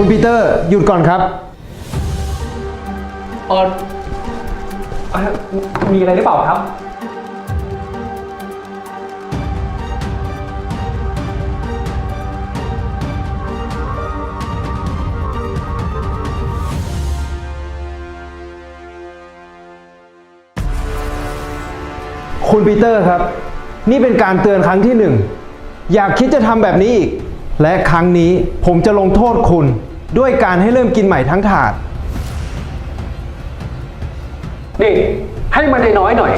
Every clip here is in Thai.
คุณปีเตอร์ หยุดก่อนครับเออเอ่อมีอะไรหรือเปล่าครับ คุณปีเตอร์ครับ นี่เป็นการเตือนครั้งที่หนึ่ง อยากคิดจะทำแบบนี้อีก และครั้งนี้ผมจะลงโทษคุณ ด้วยการให้เริ่มกินใหม่ทั้งถาด นี่ให้มันน้อยๆหน่อย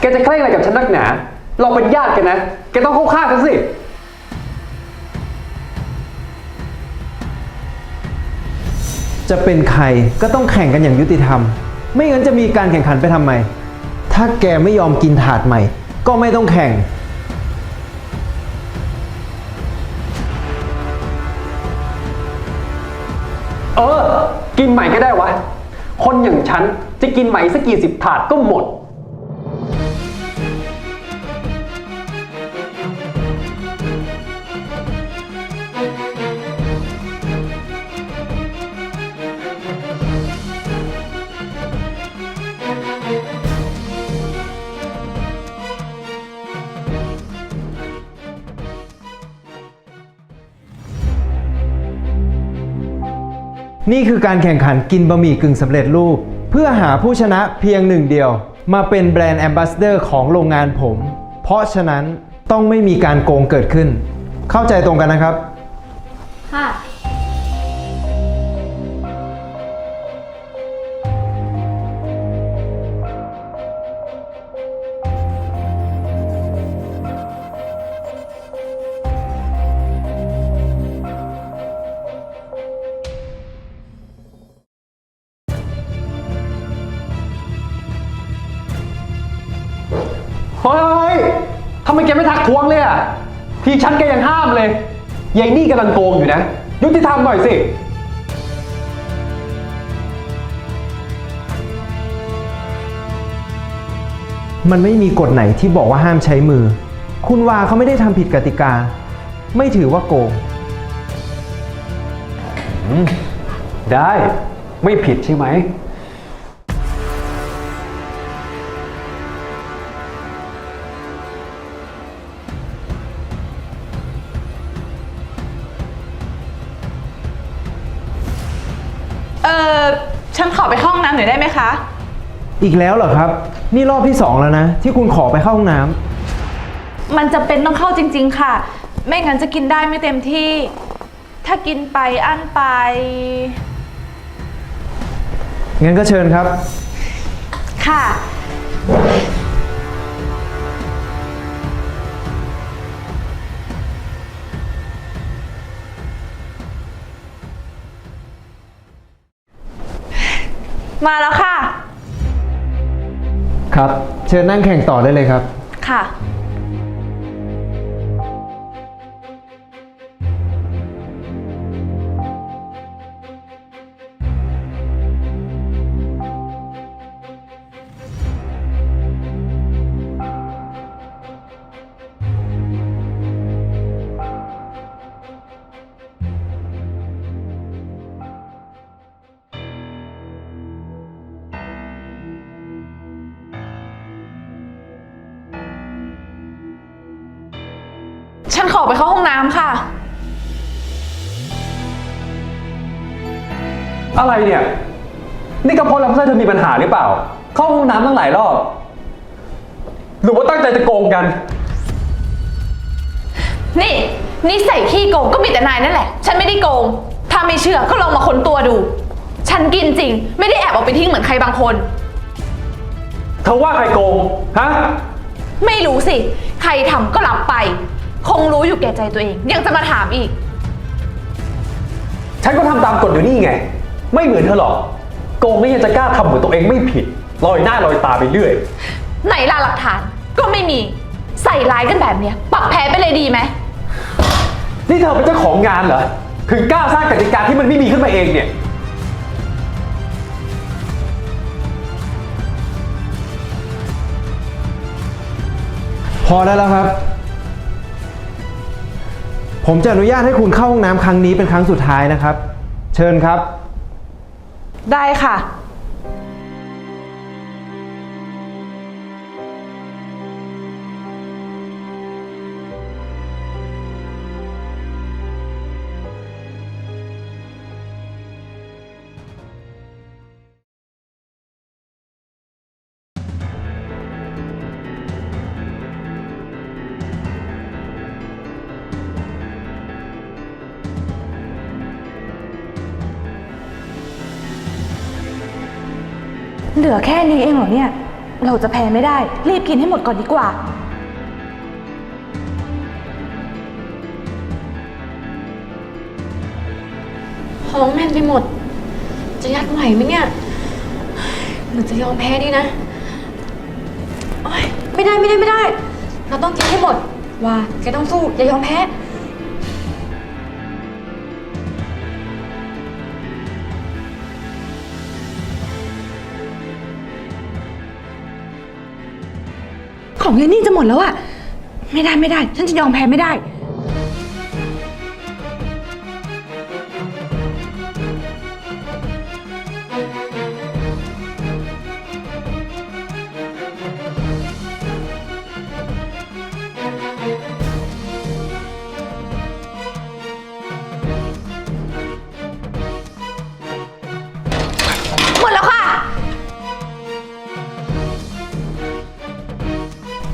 แกจะเคร่งอะไรกับฉันนักหนา เราเป็นญาติกันนะ แกต้องเข้าข้างกันสิ จะเป็นใครก็ต้องแข่งกันอย่างยุติธรรม ไม่งั้นจะมีการแข่งขันไปทำไม ถ้าแกไม่ยอมกินถาดใหม่ ก็ไม่ต้องแข่ง เออ กินใหม่ก็ได้วะ คนอย่างฉันจะกินใหม่สักกี่สิบถาดก็หมด นี่คือการแข่งขันกินบะหมี่กึ่งสำเร็จรูป เพื่อหาผู้ชนะเพียงหนึ่งเดียว มาเป็นแบรนด์แอมบาสเดอร์ของโรงงานผม เพราะฉะนั้นต้องไม่มีการโกงเกิดขึ้น เข้าใจตรงกันนะครับ ค่ะ ไมแกไม่ทักท้วงเลยอะทีฉันแกยังห้ามเลยยายนี่กำลังโกงอยู่นะ ยุติธรรมหน่อยสิ มันไม่มีกฎไหนที่บอกว่าห้ามใช้มือ คุณวาเขาไม่ได้ทำผิดกติกา ไม่ถือว่าโกง ได้ ไม่ผิดใช่ไหม นขอไปเข้าห้องน้ำหน่อยได้ไหมคะ อีกแล้วเหรอครับ นี่รอบที่สองแล้วนะ ที่คุณขอไปเข้าห้องน้ำมันจะเป็นต้องเข้าจริง ๆ ค่ะ ไม่งั้นจะกินได้ไม่เต็มที่ ถ้ากินไปอั้นไป งั้นก็เชิญครับ ค่ะ มาแล้วค่ะ ครับ เชิญนั่งแข่งต่อได้เลยครับ ค่ะ อะไรเนี่ย นี่กระเพาะลำไส้เธอมีปัญหาหรือเปล่า เข้าห้องน้ำตั้งหลายรอบ หรือว่าตั้งใจจะโกงกัน นี่นี่ใส่ขี้โกงก็มีแต่นายนั่นแหละ ฉันไม่ได้โกง ถ้าไม่เชื่อก็ลองมาค้นตัวดู ฉันกินจริง ไม่ได้แอบเอาไปทิ้งเหมือนใครบางคน เธอว่าใครโกง ฮะ ไม่รู้สิ ใครทำก็รับไป คงรู้อยู่แก่ใจตัวเอง ยังจะมาถามอีก ฉันก็ทำตามกฎอยู่นี่ไง ไม่เหมือนเธอหรอกโกงนี่ยังจะกล้าทำเหมือนตัวเองไม่ผิด ลอยหน้าลอยตาไปเรื่อย ไหนล่ะหลักฐานก็ไม่มี ใส่ร้ายกันแบบเนี้ยปรับแพ้ไปเลยดีไหม นี่เธอเป็นเจ้าของงานเหรอ ถึงกล้าสร้างกติกาที่มันไม่มีขึ้นมาเองเนี่ย พอได้แล้วครับ ผมจะอนุญาตให้คุณเข้าห้องน้ำครั้งนี้เป็นครั้งสุดท้ายนะครับ เชิญครับ ได้ค่ะ เหลือแค่นี้เองเหรอเนี่ย เราจะแพ้ไม่ได้ รีบกินให้หมดก่อนดีกว่า ท้องแน่นไปหมด จะยัดไหวไหมเนี่ยหรือจะยอมแพ้ดีนะโอ๊ยไม่ได้ไม่ได้ไม่ได้ เราต้องกินให้หมด ว่าแกต้องสู้อย่ายอมแพ้ ของเยนนี่จะหมดแล้วอะไม่ได้ไม่ได้ ฉันจะยอมแพ้ไม่ได้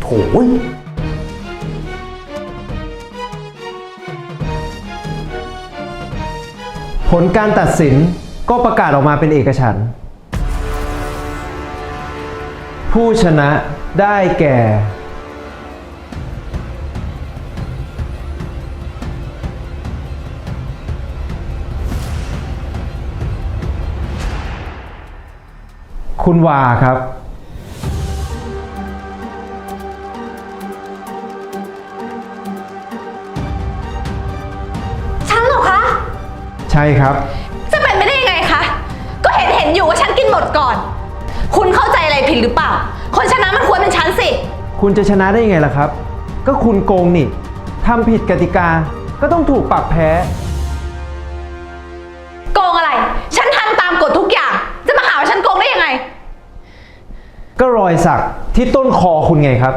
โถยผลการตัดสินก็ประกาศออกมาเป็นเอกฉันท์ผู้ชนะได้แก่ คุณวาครับ ใช่ครับ จะเป็นไม่ได้ยังไงคะ ก็เห็นเห็นอยู่ว่าฉันกินหมดก่อน คุณเข้าใจอะไรผิดหรือเปล่า คนชนะมันควรเป็นฉันสิ คุณจะชนะได้ยังไงล่ะครับ ก็คุณโกงนี่ทำผิดกติกาก็ต้องถูกปรับแพ้ โกงอะไร ฉันทำตามกฎทุกอย่าง จะมาหาว่าฉันโกงได้ยังไง ก็รอยสักที่ต้นคอคุณไงครับ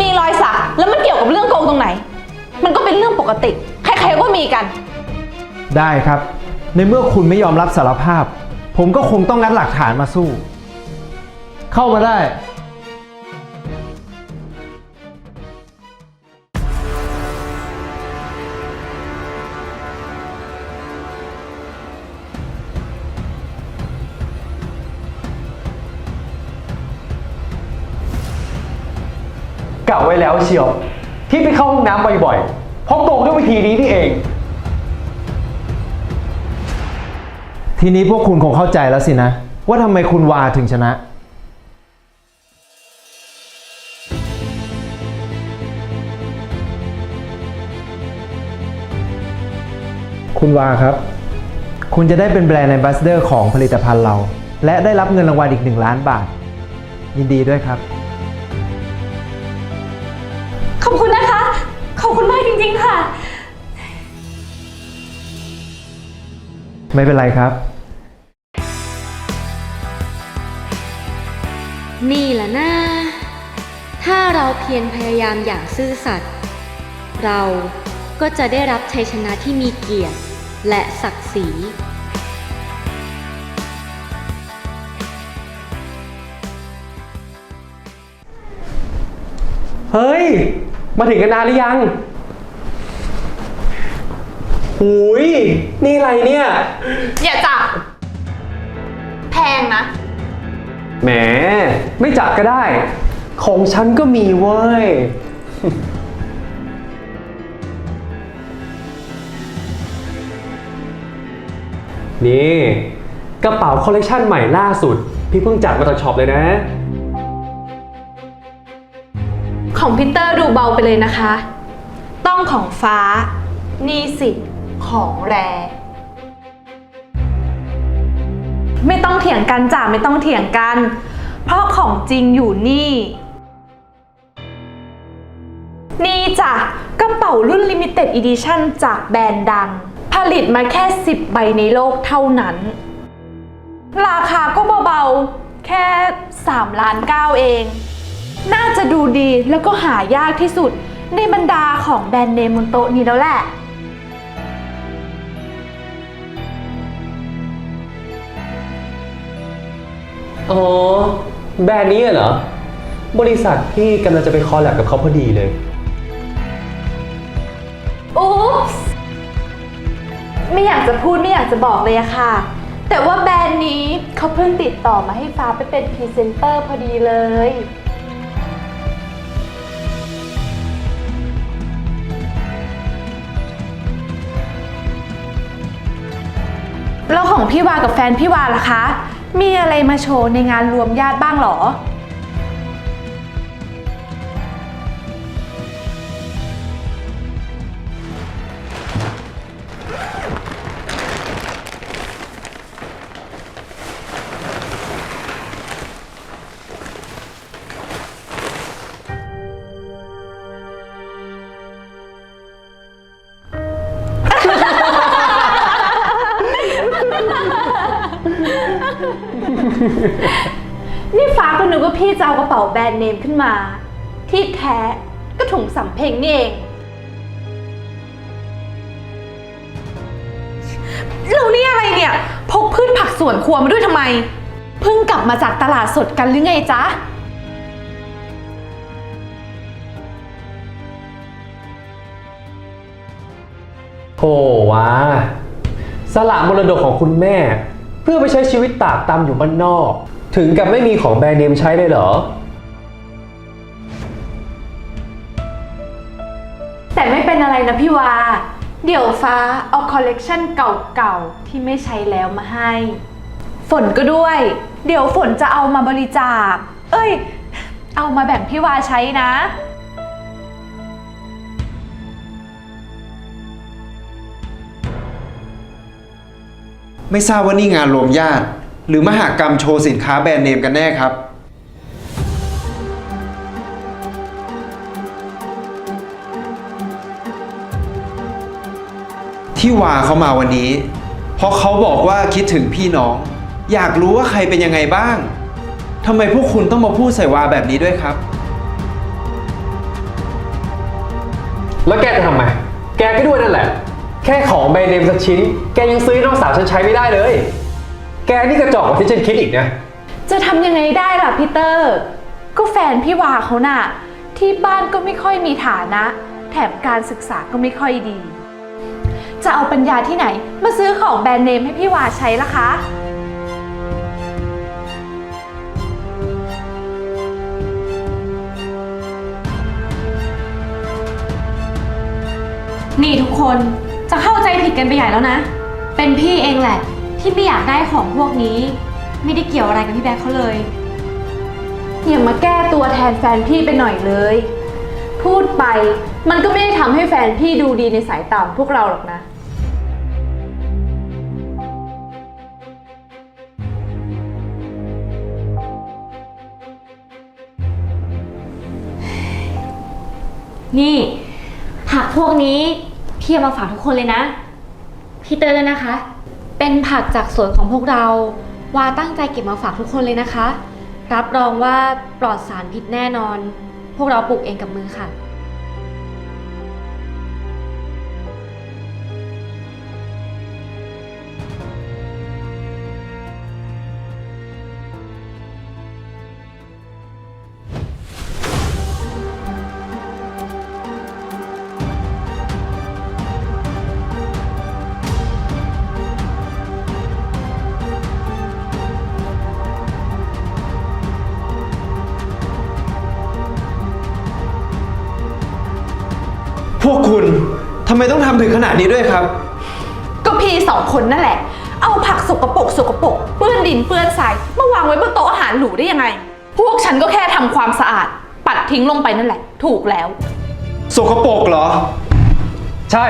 มีรอยสักแล้วมันเกี่ยวกับเรื่องโกงตรงไหน มันก็เป็นเรื่องปกติ ใครๆก็มีกัน ได้ครับ ในเมื่อคุณไม่ยอมรับสารภาพ ผมก็คงต้องงัดหลักฐานมาสู้ เข้ามาได้ กะไว้แล้วเชียว ที่ไปเข้าห้องน้ำบ่อยๆเพราะโกงด้วยวิธีนี้นี่เอง ทีนี้พวกคุณคงเข้าใจแล้วสินะ ว่าทำไมคุณวาถึงชนะ คุณวาครับ คุณจะได้เป็นแบรนด์ a อ b บ s สเดอร์ของผลิตภัณฑ์เรา และได้รับเงินรางวัลอีก 1 ล้านบาท ยินดีด้วยครับ ไม่เป็นไรครับ นี่แหละนะ ถ้าเราเพียรพยายามอย่างซื่อสัตย์ เราก็จะได้รับชัยชนะที่มีเกียรติและศักดิ์ศรีเฮ้ย มาถึงกันนานหรือยัง หูยนี่อะไรเนี่ย อย่าจับ แพงนะ แหม ไม่จับก็ได้ ของฉันก็มีเว้ย นี่ กระเป๋าคอลเลกชันใหม่ล่าสุด พี่เพิ่งจัดมาจากช็อปเลยนะ ของพิเตอร์ดูเบาไปเลยนะคะ ต้องของฟ้า นี่สิ ของแร ไม่ต้องเถียงกันจ้ะไม่ต้องเถียงกัน เพราะของจริงอยู่นี่ นี่จ้ะกระเป๋ารุ่น Limited Edition จากแบรนด์ดัง ผลิตมาแค่ 10 ใบในโลกเท่านั้น ราคาก็เบาๆ แค่ 3 ล้าน9เอง น่าจะดูดีแล้วก็หายากที่สุดในบรรดาของแบรนด์เนมบนโต๊ะนี้แล้วแหละ อ๋อ แบรนด์นี้เหรอ บริษัทพี่กำลังจะไปคอลแลบกับเขาพอดีเลย อุ๊ปส์ไม่อยากจะพูดไม่อยากจะบอกเลยอะค่ะ แต่ว่าแบรนด์นี้เขาเพิ่งติดต่อมาให้ฟ้าไปเป็นพรีเซนเตอร์พอดีเลย แล้วของพี่วากับแฟนพี่วาล่ะคะ มีอะไรมาโชว์ในงานรวมญาติบ้างเหรอ กระเป๋าแบรนด์เนมขึ้นมา ที่แท้ก็ถุงสำเพ็งนี่เอง เรานี่อะไรเนี่ย พกพืชผักสวนครัวมาด้วยทำไม เพิ่งกลับมาจากตลาดสดกันหรือไงจ๊ะโธ่วะสละมรดกของคุณแม่ เพื่อไปใช้ชีวิตตากตำอยู่บ้านนอก ถึงกับไม่มีของแบรนด์เนมใช้เลยเหรอ แต่ไม่เป็นอะไรนะพี่วา เดี๋ยวฟ้าเอาคอลเลกชันเก่าๆ ที่ไม่ใช้แล้วมาให้ ฝนก็ด้วย เดี๋ยวฝนจะเอามาบริจาค เอ้ย เอามาแบ่งพี่วาใช้นะ ไม่ทราบว่านี่งานรวมญาติ หรือมหากรรมโชว์สินค้าแบรนด์เนมกันแน่ครับ ที่วาเขามาวันนี้ เพราะเขาบอกว่าคิดถึงพี่น้อง อยากรู้ว่าใครเป็นยังไงบ้างทำไมพวกคุณต้องมาพูดใส่วาแบบนี้ด้วยครับ แล้วแกจะทำไม แกก็ด้วยนั่นแหละ แค่ของแบรนด์เนมสักชิ้น แกยังซื้อน้องสาวฉันใช้ไม่ได้เลย แกนี่กระจอกกว่าที่ฉันคิดอีกนะ จะทำยังไงได้ล่ะพี่เตอร์ ก็แฟนพี่วาเขาน่ะ ที่บ้านก็ไม่ค่อยมีฐานะ แถมการศึกษาก็ไม่ค่อยดี จะเอาปัญญาที่ไหน มาซื้อของแบรนด์เนมให้พี่วาใช้ล่ะคะ นี่ทุกคนจะเข้าใจผิดกันไปใหญ่แล้วนะ เป็นพี่เองแหละ ที่ไม่อยากได้ของพวกนี้ ไม่ได้เกี่ยวอะไรกับพี่แบ๊คเขาเลย อย่ามาแก้ตัวแทนแฟนพี่ไปหน่อยเลย พูดไปมันก็ไม่ได้ทำให้แฟนพี่ดูดีในสายตาของพวกเราหรอกนะ นี่ ผักพวกนี้พี่เอามาฝากทุกคนเลยนะ พี่เตอร์ด้วยนะคะ เป็นผักจากสวนของพวกเรา วาตั้งใจเก็บมาฝากทุกคนเลยนะคะ รับรองว่าปลอดสารพิษแน่นอน พวกเราปลูกเองกับมือค่ะ ทำไมต้องทำถึงขนาดนี้ด้วยครับ ก็พี่สองคนนั่นแหละ เอาผักสกปรกสกปรกเปื้อนดินเปื้อนทรายมาวางไว้บนโต๊ะอาหารหรูได้ยังไง พวกฉันก็แค่ทำความสะอาด ปัดทิ้งลงไปนั่นแหละ ถูกแล้ว สกปรกเหรอ ใช่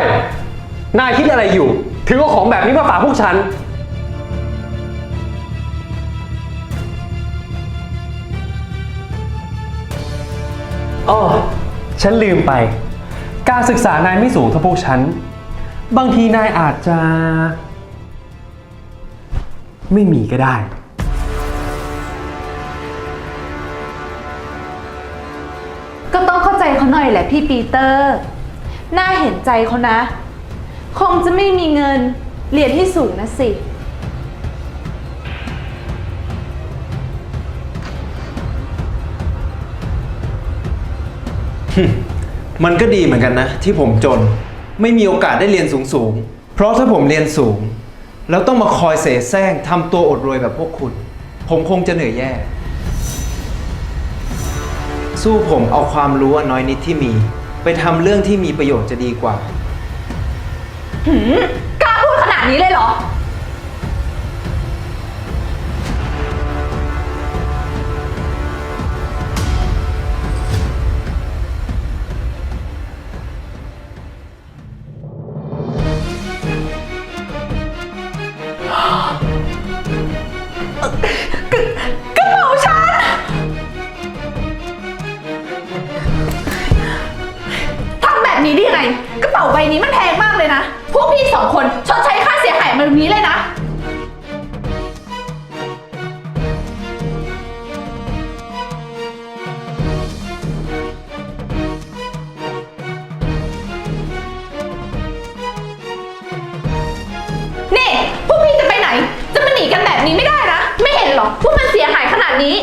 นายคิดอะไรอยู่ ถึงเอาของแบบนี้มาฝากพวกฉันอ๋อฉันลืมไป การศึกษานายไม่สูงเท่าพวกฉัน บางทีนายอาจจะ ไม่มีก็ได้ ก็ต้องเข้าใจเขาหน่อยแหละพี่ปีเตอร์ น่าเห็นใจเขานะ คงจะไม่มีเงินเรียนที่สูงนะสิ มันก็ดีเหมือนกันนะ ที่ผมจนไม่มีโอกาสได้เรียนสูงสูงๆ เพราะถ้าผมเรียนสูง แล้วต้องมาคอยเสแสร้งทำตัวอดรวยแบบพวกคุณ ผมคงจะเหนื่อยแย่ สู้ผมเอาความรู้อันน้อยนิดที่มี ไปทำเรื่องที่มีประโยชน์จะดีกว่า หืมกล้าพูดขนาดนี้เลยเหรอ นาดนี้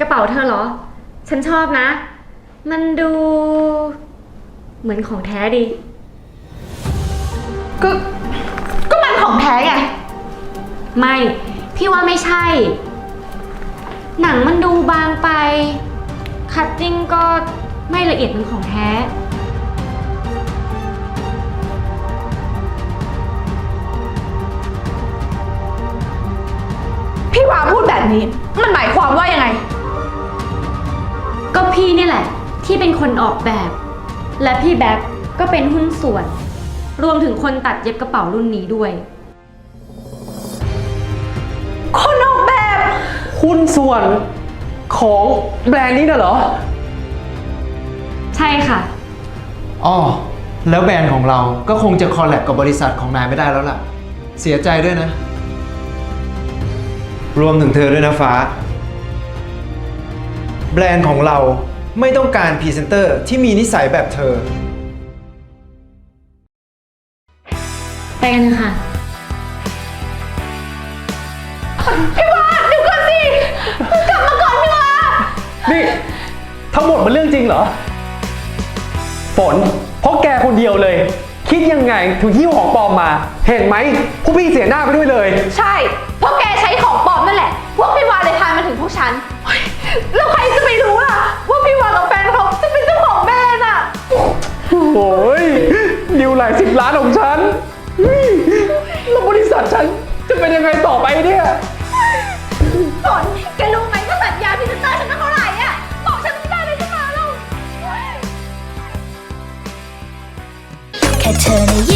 กระเป๋าเธอเหรอ ฉันชอบนะ มันดู เหมือนของแท้ดี ก็ ก็มันของแท้ไง ไม่ พี่ว่าไม่ใช่ หนังมันดูบางไป คัตติ้งก็ไม่ละเอียดเหมือนของแท้ แบบนี้ มันหมายความว่ายังไง ก็พี่นี่แหละ ที่เป็นคนออกแบบ และพี่แบ็คก็เป็นหุ้นส่วน รวมถึงคนตัดเย็บกระเป๋ารุ่นนี้ด้วย คนออกแบบ หุ้นส่วนของแบรนด์นี้น่ะเหรอ ใช่ค่ะอ้อแล้วแบรนด์ของเราก็คงจะคอลแลบกับบริษัทของนายไม่ได้แล้วล่ะ เสียใจด้วยนะ รวมถึงเธอด้วยนะฟ้า แบรนด์ของเราไม่ต้องการพรีเซนเตอร์ที่มีนิสัยแบบเธอ ไปกันเถอะค่ะ พี่วาเดี๋ยวก่อนสิกลับมาก่อนพี่วานี่ ทั้งหมดมันเรื่องจริงเหรอ ฝนเพราะแกคนเดียวเลย คิดยังไงถึงหิ้วของปลอมมา เห็นไหมพวกพี่เสียหน้าไปด้วยเลย ใช่ เพราะแกใช้ข ถึงพวกฉันเฮ้ยแล้วใครจะไปรู้ล่ะ ว่าพี่วากับแฟนเขาจะเป็นเจ้าของแบรนด์อะ โอ้ยดิวหลายสิบล้านของฉันเฮ้ยแล้วบริษัทฉันจะเป็นยังไงต่อไปเนี่ย ฝนแกรู้ไหมว่าสัญญาพรีเซนเตอร์ฉันตั้งเท่าไหร่อะ บอกฉันไม่ได้เลยขึ้นมาแล้ว แค่เธอนะยิ้มแค่นั้น